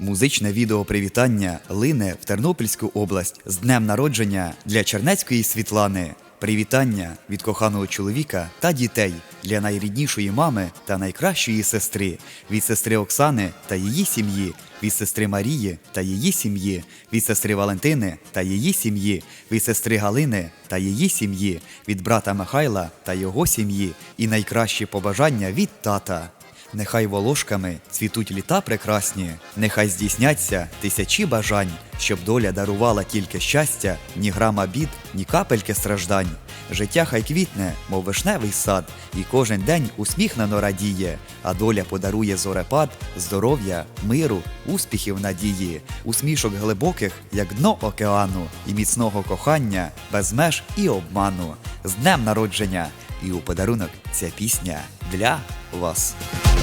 Музичне відео привітання лине в Тернопільську область з днем народження для Чернецької Світлани. Привітання від коханого чоловіка та дітей для найріднішої мами та найкращої сестри, від сестри Оксани та її сім'ї, від сестри Марії та її сім'ї, від сестри Валентини та її сім'ї, від сестри Галини та її сім'ї, від брата Михайла та його сім'ї, і найкращі побажання від тата. Нехай волошками цвітуть літа прекрасні, нехай здійсняться тисячі бажань, щоб доля дарувала тільки щастя, ні грама бід, ні капельки страждань. Життя хай квітне, мов вишневий сад, і кожен день усміхнено радіє, а доля подарує зорепад, здоров'я, миру, успіхів надії, усмішок глибоких, як дно океану, і міцного кохання, без меж і обману. З днем народження! І у подарунок ця пісня для вас.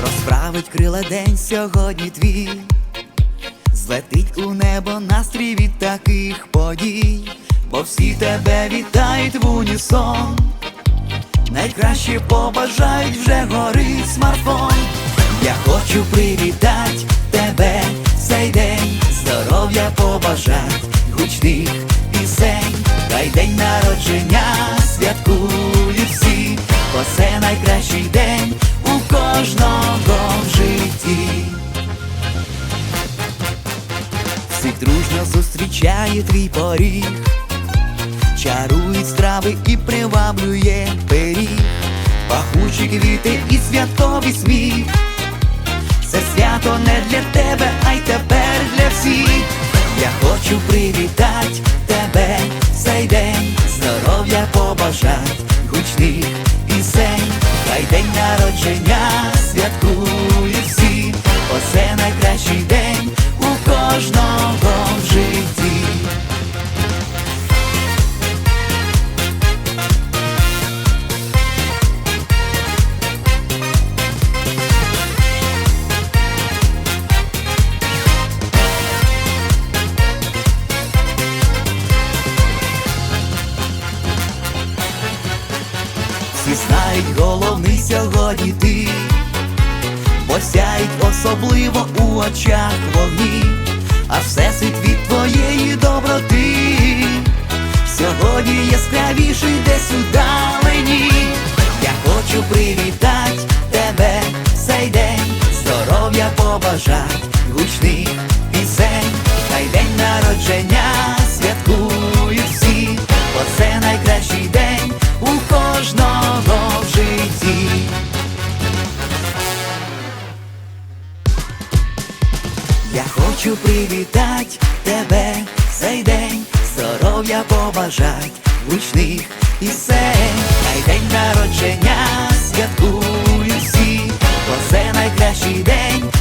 Розправить крила день сьогодні твій, злетить у небо настрій від таких подій, бо всі тебе вітають в унісон. Найкраще побажають вже горить смартфон. Я хочу привітати тебе цей день, здоров'я побажать, гучних пісень, хай день народження святкують всі, бо це найкращий день кожного в житті. Всіх дружно зустрічає твій поріг, чарують страви і приваблює пиріг, пахучі квіти і святковий сміх. Це свято не для тебе, а й тепер для всіх. Я хочу привітати тебе цей день, здоров'я побажать, гучних пісень, хай день народження головний сьогодні ти, бо сяють особливо у очах вогні, а всесвіт від твоєї доброти. Сьогодні яскравіший десь удалені. Я хочу привітати тебе цей день, здоров'я побажать, Я хочу привітати тебе цей день, здоров'я побажать гучних пісень, Хай день народження святкують всі, бо це найкращий день.